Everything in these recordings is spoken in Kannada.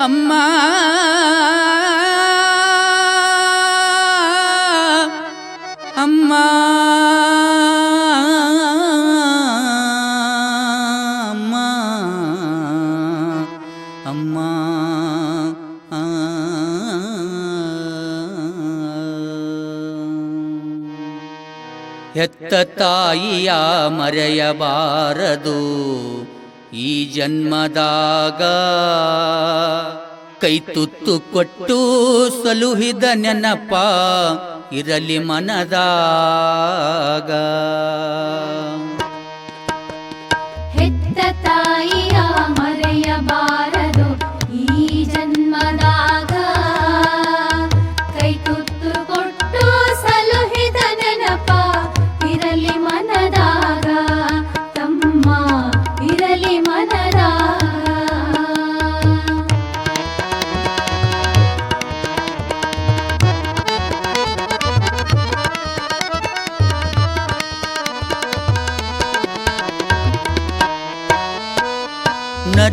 ಅಮ್ಮ ಅಮ್ಮ ಅಮ್ಮ ಅಮ್ಮ ಆ. ಹೆತ್ತ ತಾಯಿಯ ಮರೆಯಬಾರದು ಈ ಜನ್ಮದಾಗ ಕೈ ತುತ್ತು ಕೊಟ್ಟು ಸಲುಹಿದ ನೆನಪ ಇರಲಿ ಮನದಾಗ.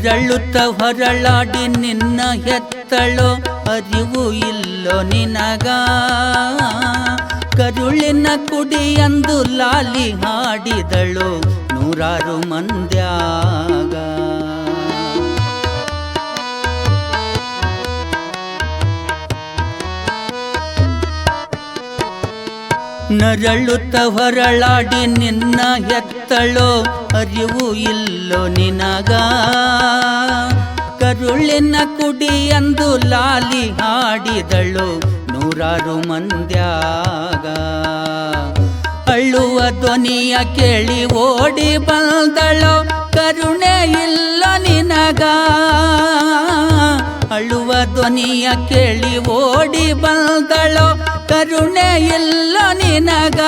ನರಳುತ್ತ ಹೊರಳಾಡಿ ನಿನ್ನ ಹೆತ್ತಳೋ ಅರಿವು ಇಲ್ಲೋ ನಿನಗ. ಕರುಳಿನ ಕುಡಿಯಂದು ಲಾಲಿ ಹಾಡಿದಳು ನೂರಾರು ಮಂದ್ಯಾಗ. ನರಳುತ್ತ ಹೊರಳಾಡಿ ನಿನ್ನ ಹೆತ್ತಳೋ ಅರಿವು ಇಲ್ಲೋ ನಿನಗ. ಕರುಳಿನ ಕುಡಿಯಂದು ಲಾಲಿ ಹಾಡಿದಳು ನೂರಾರು ಮಂದ್ಯಾಗ. ಅಳ್ಳುವ ಧ್ವನಿಯ ಕೇಳಿ ಓಡಿ ಬಂದಳು, ಕರುಣೆ ಇಲ್ಲ ನಿನಗ. ಅಳುವ ಧ್ವನಿಯ ಕೇಳಿ ಓಡಿ ಬಂದಳು, ಕರುಣೆ ಇಲ್ಲ ನಿನಗ.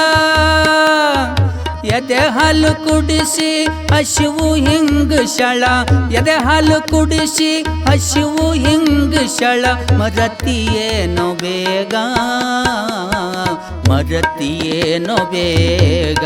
ಎದೆ ಹಾಲು ಕುಡಿಸಿ ಹಸಿವು ಹಿಂಗ ಶಳ. ಎದೆ ಹಾಲು ಕುಡಿಸಿ ಹಸಿವು ಹಿಂಗ ಶಳ. ಮರತಿಯೇನೋ ಬೇಗ. ಮರತಿಯೇನೋ ಬೇಗ.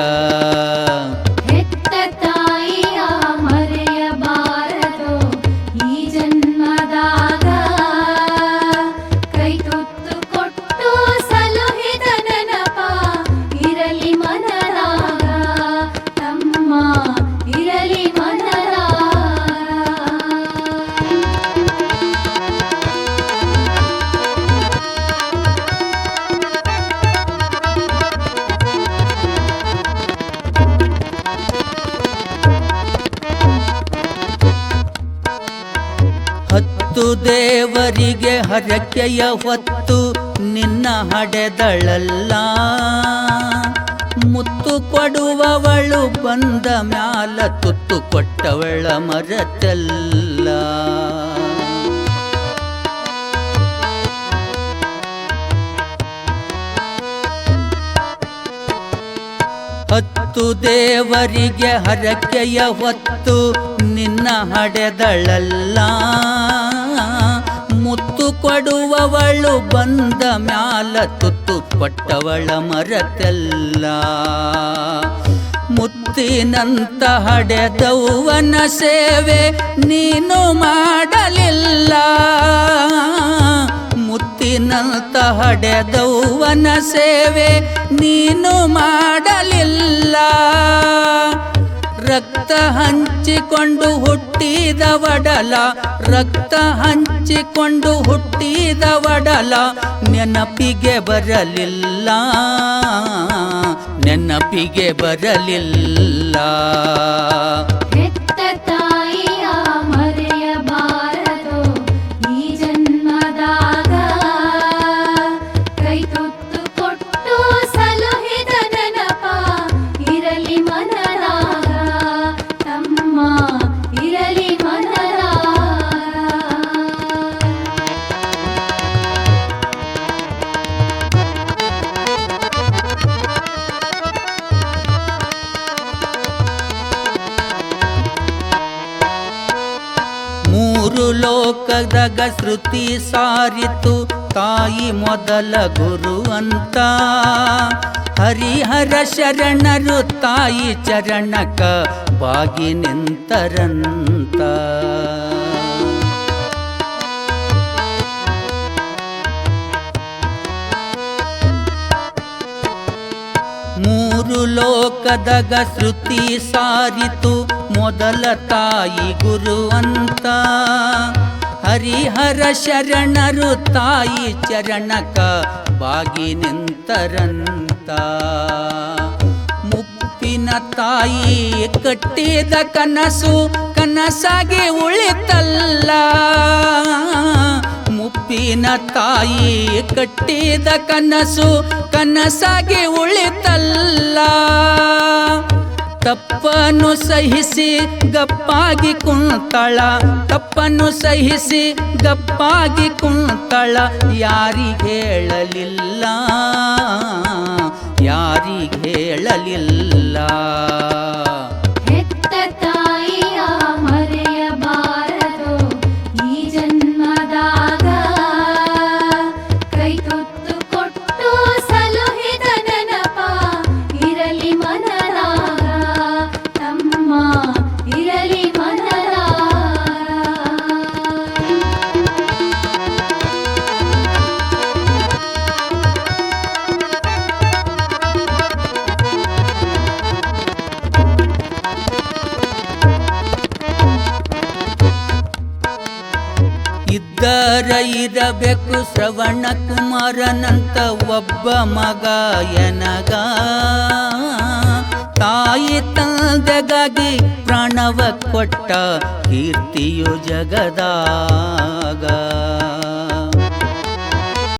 ಹತ್ತು ದೇವರಿಗೆ ಹರಕೆಯ ಹೊತ್ತು ನಿನ್ನ ಹಡೆದಳಲ್ಲ. ಮುತ್ತು ಕೊಡುವವಳು ಬಂದ ಮ್ಯಾಲ ತುತ್ತು ಕೊಟ್ಟವಳ ಮರತಲ್ಲ. ಹತ್ತು ದೇವರಿಗೆ ಹರಕೆಯ ಹೊತ್ತು ನಿನ್ನ ಹಡೆದಳಲ್ಲ. ಮುತ್ತು ಕೊಡುವವಳು ಬಂದ ಮ್ಯಾಲ ತುತ್ತು ಕೊಟ್ಟವಳ ಮರತೆಲ್ಲ. ಮುತ್ತಿನಂತ ಹಡೆದೌವನ ಸೇವೆ ನೀನು ಮಾಡಲಿಲ್ಲ. ಮುತ್ತಿನಂತ ಹಡೆದೌವನ ಸೇವೆ ನೀನು ಮಾಡಲಿಲ್ಲ. ರಕ್ತ ಹಂಚಿಕೊಂಡು ಹುಟ್ಟಿದ ವಡಲ ರಕ್ತ ಹಂಚಿಕೊಂಡು ಹುಟ್ಟಿದ ವಡಲ ನೆನಪಿಗೆ ಬರಲಿಲ್ಲ ನೆನಪಿಗೆ ಬರಲಿಲ್ಲ. ಮೂರು ಲೋಕದ ಶ್ರುತಿ ಸಾರಿತು. ತಾಯಿ ಮೊದಲ ಗುರು ಅಂತ. ಹರಿಹರ ಶರಣರು ತಾಯಿ ಚರಣಕ ಬಾಗಿ ನಿಂತರಂತ. ಮೂರು ಶ್ರುತಿ ಸಾರಿತು. ಮೊದಲ ತಾಯಿ ಗುರುವಂತ ಹರಿಹರ ಶರಣರು ತಾಯಿ ಚರಣಕ ಬಾಗಿ ನಿಂತರಂತ. ಮುಪ್ಪಿನ ತಾಯಿ ಕಟ್ಟಿದ ಕನಸು ಕನಸಾಗಿ ಉಳಿತಲ್ಲ. ಮುಪ್ಪಿನ ತಾಯಿ ಕಟ್ಟಿದ ಕನಸು ಕನಸಾಗಿ ಉಳಿತಲ್ಲ. ತಪ್ಪನ್ನು ಸಹಿಸಿ ಗಪ್ಪಾಗಿ ಕುಂತಳ ತಪ್ಪನ್ನು ಸಹಿಸಿ ಗಪ್ಪಾಗಿ ಕುಂತಳ ಯಾರಿಗೆ ಹೇಳಲಿಲ್ಲ ಇದ್ದರ ಇರಬೇಕು ಶ್ರವಣ ಕುಮಾರನಂತ ಒಬ್ಬ ಮಗ ಎನಗ. ತಾಯಿ ತಂದೆಗಾಗಿ ಪ್ರಾಣವ ಕೊಟ್ಟ ಕೀರ್ತಿಯು ಜಗದಾಗ.